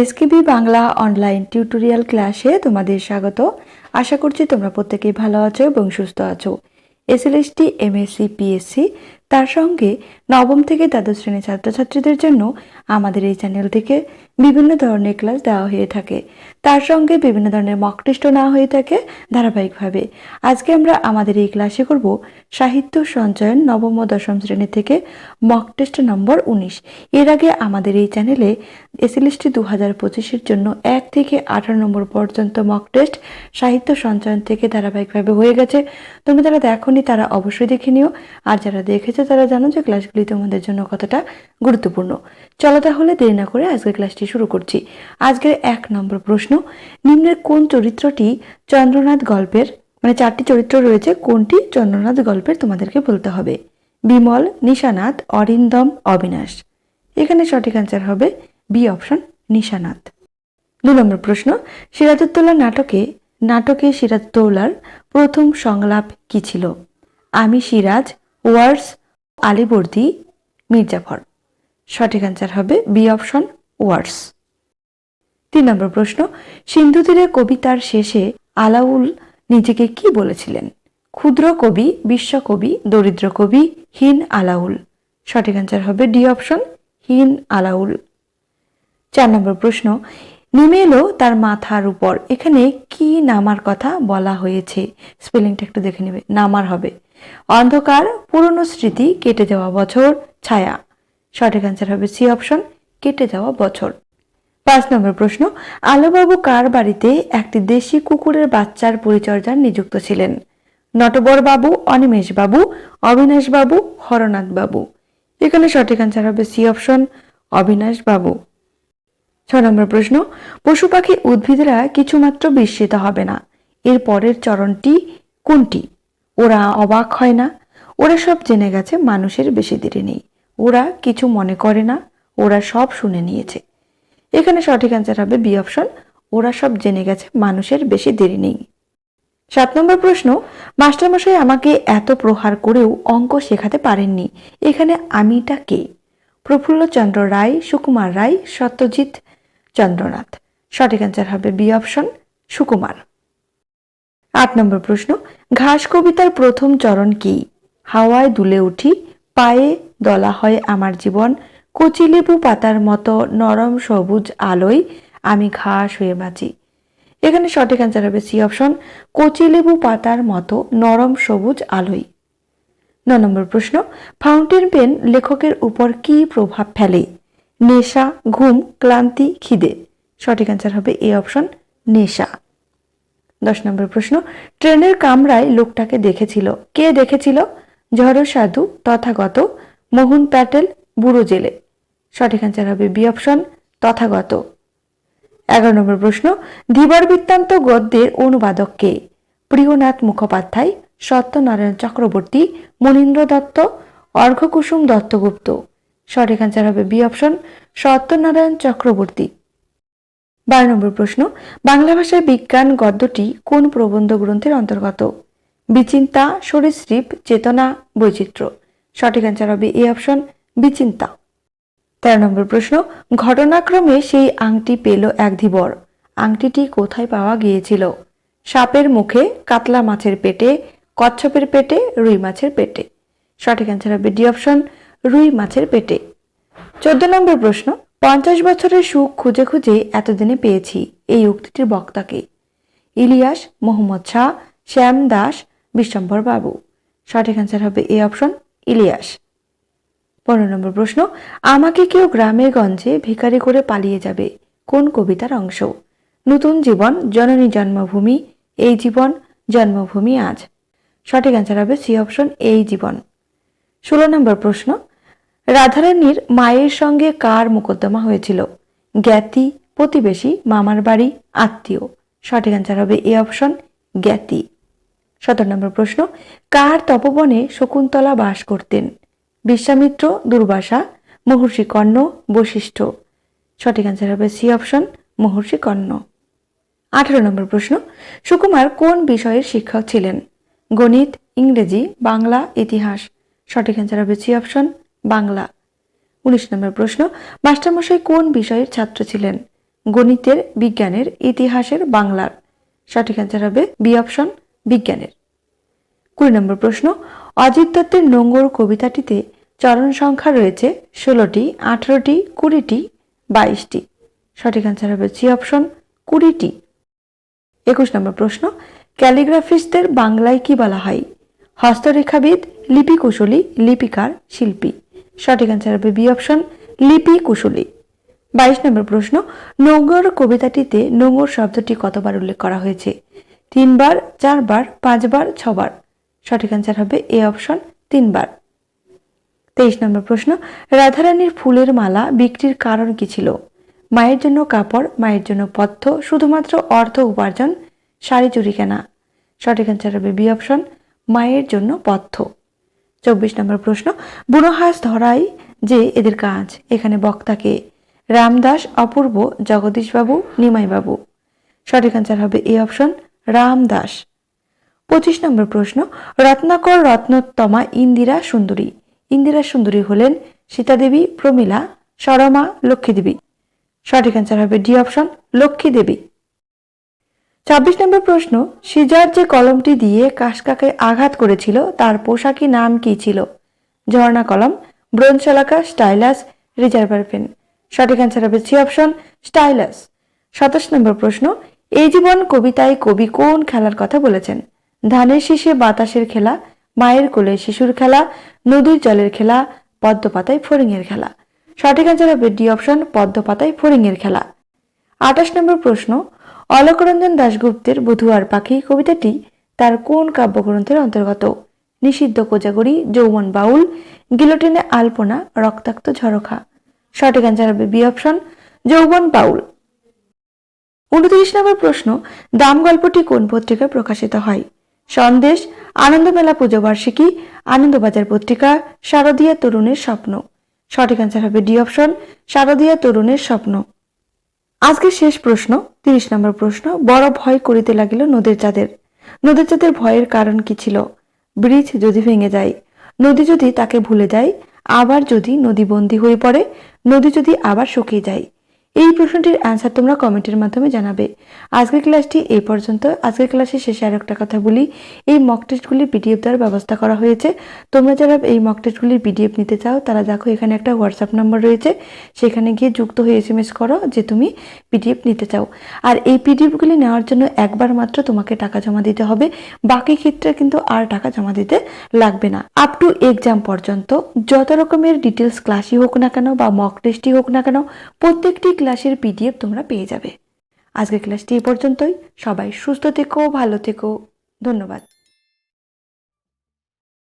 SKB Bangla online tutorial ক্লাসে তোমাদের স্বাগত। আশা করছি তোমরা প্রত্যেকেই ভালো আছো এবং সুস্থ আছো। এসএলএসটি এমএসসি পিএসসি তার সঙ্গে নবম থেকে দ্বাদশ শ্রেণির ছাত্রছাত্রীদের জন্য আমাদের এই চ্যানেল থেকে বিভিন্ন ধরনের ক্লাস দেওয়া হয়ে থাকে। তার সঙ্গে বিভিন্ন ধরনের মক টেস্টও নেওয়া হয়ে থাকে ধারাবাহিকভাবে। আজকে আমরা আমাদের এই ক্লাসে করব সাহিত্য সঞ্চয়ন নবম ও দশম শ্রেণি থেকে মক টেস্ট নম্বর উনিশ। এর আগে আমাদের এই চ্যানেলে এসএলএসটি দু হাজার পঁচিশের জন্য এক থেকে আঠারো নম্বর পর্যন্ত মক টেস্ট সাহিত্য সঞ্চয়ন থেকে ধারাবাহিকভাবে হয়ে গেছে। তোমরা যারা দেখোনি তারা অবশ্যই দেখে নিও। আর যারা দেখেছ তারা জানো যে ক্লাসগুলি তোমাদের জন্য কতটা গুরুত্বপূর্ণ। চলো তাহলে দেরি না করে আজকের ক্লাসটি শুরু করছি। আজকের এক নম্বর প্রশ্ন নিম্নের কোন চরিত্রটি চন্দ্রনাথ গল্পের? মানে চারটি চরিত্র রয়েছে, কোনটি চন্দ্রনাথ গল্পের তোমাদেরকে বলতে হবে? বিমল, নিশানাথ, অরিন্দম, অবিনাশ। এখানে সঠিক অ্যান্সার হবে বি অপশন নিশানাথ। দু নম্বর প্রশ্ন, সিরাজউদ্দৌলা নাটকে নাটকে সিরাজউদ্দৌলার প্রথম সংলাপ কি ছিল? আমি সিরাজ, ওয়ার্স, আলিবর্দি, মির্জাফর। সঠিক অ্যান্সার হবে বি অপশন ওয়ার্স। তিন নম্বর প্রশ্ন সিন্ধু তীরে কবিতার শেষে আলাউল নিজেকে কি বলেছিলেন? ক্ষুদ্র কবি বিশ্বকবি দরিদ্র কবি, হীন আলাউল। সঠিক অ্যান্সার হবে ডি অপশন, হীন আলাউল। চার নম্বর প্রশ্ন নেমে এলো তার মাথার উপর, এখানে কি নামার কথা বলা হয়েছে? স্পেলিংটা একটু দেখে নেবে, নামার হবে। অন্ধকার, পুরনো স্মৃতি, কেটে যাওয়া বছর, ছায়া। সঠিক অ্যান্সার হবে সি অপশন, কেটে যাওয়া বছর। পাঁচ নম্বর প্রশ্ন, আলোবাবু কার বাড়িতে একটি দেশি কুকুরের বাচ্চার পরিচর্যার নিযুক্ত ছিলেন? নটবর বাবু অনিমেষ বাবু অবিনাশ বাবু হরনাথ বাবু এখানে সঠিক অ্যান্সার হবে সি অপশন অবিনাশ বাবু ছ নম্বর প্রশ্ন, পশু পাখি উদ্ভিদরা কিছুমাত্র বিস্মিত হবে না। এর পরের চরণটি কোনটি? ওরা অবাক হয় না। ওরা সব জেনে গেছে মানুষের বেশি দেরি নেই। ওরা কিছু মনে করে না। ওরা সব শুনে নিয়েছে। এখানে সঠিক অ্যান্সার হবে বি অপশন ওরা সব জেনে গেছে, মানুষের বেশি দেরি নেই। সাত নম্বর প্রশ্ন, মাস্টারমশাই আমাকে এত প্রহার করেও অঙ্ক শেখাতে পারেননি। এখানে আমিটা কে? প্রফুল্লচন্দ্র রায়, সুকুমার রায়, সত্যজিৎ চন্দ্রনাথ। সঠিক অ্যান্সার হবে বি অপশন সুকুমার। আট নম্বর প্রশ্ন, ঘাস কবিতার প্রথম চরণ কি? হাওয়ায় দুলে উঠি, পায়ে দলা হয় আমার জীবন কচিলেবু পাতার মতো নরম সবুজ আলোয় আমি ঘাস হয়ে বাঁচি। এখানে সঠিক অ্যান্সার হবে সি অপশন কচিলেবু পাতার মতো নরম সবুজ আলোয়। ন নম্বর প্রশ্ন ফাউন্টেন পেন লেখকের উপর কি প্রভাব ফেলে? নেশা, ঘুম, ক্লান্তি, খিদে। সঠিক অ্যান্সার হবে এ অপশন নেশা। দশ নম্বর প্রশ্ন, ট্রেনের কামরায় লোকটাকে দেখেছিল। কে দেখেছিল? ঝড় সাধু, তথাগত, মোহন প্যাটেল, বুড়ো জেলে। সঠিক অ্যান্সার হবে বি অপশন তথাগত। এগারো নম্বর প্রশ্ন, ধীবর বৃত্তান্ত গদ্যের অনুবাদক কে? প্রিয়নাথ মুখোপাধ্যায়, সত্যনারায়ণ চক্রবর্তী, মনীন্দ্র দত্ত অর্ঘকুসুম দত্তগুপ্ত। সঠিক অ্যান্সার হবে বি অপশন সত্যনারায়ণ চক্রবর্তী। বারো নম্বর প্রশ্ন, বাংলা ভাষায় বিজ্ঞান গদ্যটি কোন প্রবন্ধ গ্রন্থের অন্তর্গত? বিচিন্তা, সরীসৃপ, চেতনা, বৈচিত্র্য। সঠিক অ্যান্সার হবে এ অপশন বিচিন্তা। তেরো নম্বর প্রশ্ন, ঘটনাক্রমে সেই আংটি পেল এক ধীবর। আংটিটি কোথায় পাওয়া গিয়েছিল? সাপের মুখে, কাতলা মাছের পেটে, কচ্ছপের পেটে, রুই মাছের পেটে। সঠিক অ্যান্সার হবে ডি অপশন, রুই মাছের পেটে। চোদ্দ নম্বর প্রশ্ন, পঞ্চাশ বছরের সুখ খুঁজে খুঁজে এতদিনে পেয়েছি, এই উক্তিটির বক্তাকে। ইলিয়াস, মোহাম্মদ শাহ, শ্যাম দাস বিশ্বম্বর বাবু। সঠিক অ্যান্সার হবে এ অপশন, ইলিয়াস। পনেরো নম্বর প্রশ্ন, আমাকে কেউ গ্রামে গঞ্জে ভিখারি করে পালিয়ে যাবে, কোন কবিতার অংশ? নতুন জীবন, জননী জন্মভূমি, এই জীবন, জন্মভূমি আজ। সঠিক অ্যান্সার হবে সি অপশন এই জীবন। ষোলো নম্বর প্রশ্ন, রাধারানীর মায়ের সঙ্গে কার মোকদ্দমা হয়েছিল? জ্ঞাতি, প্রতিবেশী, মামার বাড়ি, আত্মীয়। সঠিক অ্যান্সার হবে এ অপশন জ্ঞাতি। সতেরো নম্বর প্রশ্ন, কার তপবনে শকুন্তলা বাস করতেন? বিশ্বামিত্র, দুর্বাসা, মহর্ষি কর্ণ, বশিষ্ঠ। সঠিক অ্যান্সার হবে সি অপশন মহর্ষি কর্ণ। আঠারো নম্বর প্রশ্ন, সুকুমার কোন বিষয়ের শিক্ষক ছিলেন? গণিত, ইংরেজি, বাংলা, ইতিহাস। সঠিক অ্যান্সার হবে সি অপশন বাংলা। উনিশ নম্বর প্রশ্ন, মাস্টারমশাই কোন বিষয়ের ছাত্র ছিলেন? গণিতের, বিজ্ঞানের, ইতিহাসের, বাংলার। সঠিক অ্যান্সার হবে বি অপশন বিজ্ঞানের। কুড়ি নম্বর প্রশ্ন অজিত দত্তের নোঙ্গর কবিতাটিতে চরণ সংখ্যা রয়েছে ষোলোটি, আঠেরোটি, কুড়িটি, বাইশটি। সঠিক অ্যান্সার হবে সি অপশন কুড়িটি। একুশ নম্বর প্রশ্ন, ক্যালিগ্রাফিস্টদের বাংলায় কি বলা হয়? হস্তরেখাবিদ লিপি কুশলী লিপিকার, শিল্পী। সঠিক অ্যান্সার হবে বি অপশন লিপি কুশলী বাইশ নম্বর প্রশ্ন নোংর কবিতাটিতে নোংর শব্দটি কতবার উল্লেখ করা হয়েছে? তিনবার, চারবার, পাঁচবার, ছবার? সঠিক অ্যান্সার হবে এ অপশন তিনবার। তেইশ নম্বর প্রশ্ন, রাধারানীর ফুলের মালা বিক্রির কারণ কি ছিল? মায়ের জন্য কাপড়, মায়ের জন্য পথ্য, শুধুমাত্র অর্থ উপার্জন, শাড়ি চুরি কেনা। সঠিক অ্যান্সার হবে বি অপশন মায়ের জন্য পথ্য। চব্বিশ নম্বর প্রশ্ন বুনোহাস ধরাই যে এদের কাজ? এখানে বক্তাকে রামদাস, অপূর্ব, জগদীশবাবু, নিমাইবাবু। সঠিক অ্যান্সার হবে এ অপশন রামদাস। পঁচিশ নম্বর প্রশ্ন, রত্নাকর রত্নোত্তমা ইন্দিরা সুন্দরী। ইন্দিরা সুন্দরী হলেন সীতাদেবী, প্রমীলা সরমা লক্ষ্মী দেবী সঠিক অ্যান্সার হবে ডি অপশন লক্ষ্মী দেবী ছাব্বিশ নম্বর প্রশ্ন, সিজার যে কলমটি দিয়ে কাশকাকে আঘাত করেছিল, তার পোশাকি নাম কি ছিল? ঝর্ণা কলম ব্রোঞ্জ শলাকা স্টাইলাস, রিজার্ভার পেন। সঠিক অ্যান্সার হবে সি অপশন, স্টাইলাস। সাতাশ নম্বর প্রশ্ন, এই জীবন কবিতায় কবি কোন খেলার কথা বলেছেন? ধানের শীষে বাতাসের খেলা, মায়ের কোলে শিশুর খেলা, নদীর জলের খেলা পদ্ম পাতায় ফড়িংয়ের খেলা। সঠিক অ্যান্সার হবে ডি অপশন পদ্ম পাতায় ফড়িংয়ের খেলা। আঠাশ নম্বর প্রশ্ন, অলোকরঞ্জন দাশগুপ্তের বধুয়ার পাখি কবিতাটি তার কোন কাব্যগ্রন্থের অন্তর্গত? নিষিদ্ধ কোজাগরি, যৌবন বাউল, গিলোটিনে আলপনা, রক্তাক্ত ঝরখা। সঠিক অ্যান্সার হবে বি অপশন যৌবন বাউল। উনত্রিশ নম্বর প্রশ্ন, দাম গল্পটি কোন পত্রিকায় প্রকাশিত হয়? সন্দেশ, আনন্দমেলা পুজো বার্ষিকী আনন্দবাজার পত্রিকা, শারদীয়া তরুণের স্বপ্ন। সঠিক অ্যান্সার হবে ডি অপশন শারদীয়া তরুণের স্বপ্ন। আজকের শেষ প্রশ্ন, তিরিশ নম্বর প্রশ্ন, বড় ভয় করিতে লাগিল নদীর চাঁদের। নদীর চাঁদের ভয়ের কারণ কি ছিল? ব্রিজ যদি ভেঙে যায়, নদী যদি তাকে ভুলে যায়, আবার যদি নদী বন্দী হয়ে পড়ে, নদী যদি আবার শুকিয়ে যায় এই প্রশ্নটির অ্যান্সার তোমরা কমেন্টের মাধ্যমে জানাবে। আজকের ক্লাসটি এই পর্যন্ত। আজকের ক্লাসের শেষে আর একটা কথা বলি। এই মক টেস্টগুলির পিডিএফ দেওয়ার ব্যবস্থা করা হয়েছে। তোমরা যারা এই মক টেস্টগুলির পিডিএফ নিতে চাও, তারা দেখো এখানে একটা হোয়াটসঅ্যাপ নাম্বার রয়েছে। সেখানে গিয়ে যুক্ত হয়ে এস এম এস করো যে তুমি পিডিএফ নিতে চাও। আর এই পিডিএফগুলি নেওয়ার জন্য একবার মাত্র তোমাকে টাকা জমা দিতে হবে। বাকি ক্ষেত্রে কিন্তু আর টাকা জমা দিতে লাগবে না। আপ টু এক্সাম পর্যন্ত। যত রকমের ডিটেলস ক্লাসই হোক না কেন বা মক টেস্টই হোক না কেন, প্রত্যেকটি ক্লাসের পিডিএফ তোমরা পেয়ে যাবে। আজকের ক্লাসটি এ পর্যন্তই। সবাই সুস্থ থেকো, ভালো থেকো। ধন্যবাদ।